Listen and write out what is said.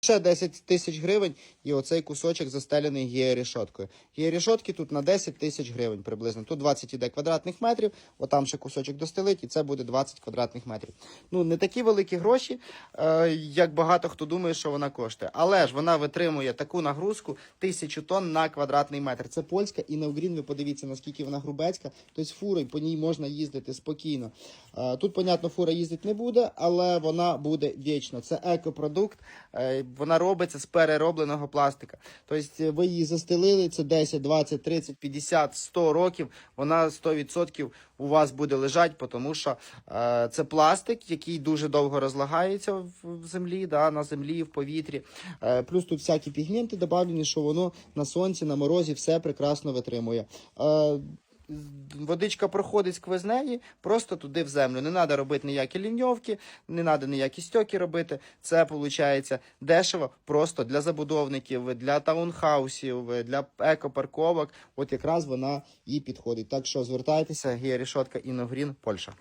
Ще 10 тисяч гривень, і оцей кусочок застелений георішоткою. Георішотки тут на 10 тисяч гривень приблизно. Тут 20 іде квадратних метрів, отам ще кусочок достелить, і це буде 20 квадратних метрів. Ну, не такі великі гроші, е, як багато хто думає, що вона коштує. Але ж вона витримує таку нагрузку тисячу тонн на квадратний метр. Це польська і Невгрін, ви подивіться, наскільки вона грубецька. Тобто фурою по ній можна їздити спокійно. Е, Тут, понятно, фура їздити не буде, але вона буде вічно. Це екопродукт. Вона робиться з переробленого пластика. Тобто е, ви її застелили, це 10, 20, 30, 50, 100 років. Вона 100% у вас буде лежати, тому що е, це пластик, який дуже довго розлагається в, в землі, да, на землі, в повітрі. Е, плюс тут всякі пігменти додавлені, що воно на сонці, на морозі все прекрасно витримує. Е, Водичка проходить сквозь неї, просто туди в землю. Не треба робити ніякі ліньовки, не треба ніякі стьоки робити. Це виходить дешево просто для забудовників, для таунхаусів, для екопарковок. От якраз вона і підходить. Так що звертайтеся, георішотка Іногрін, Польща.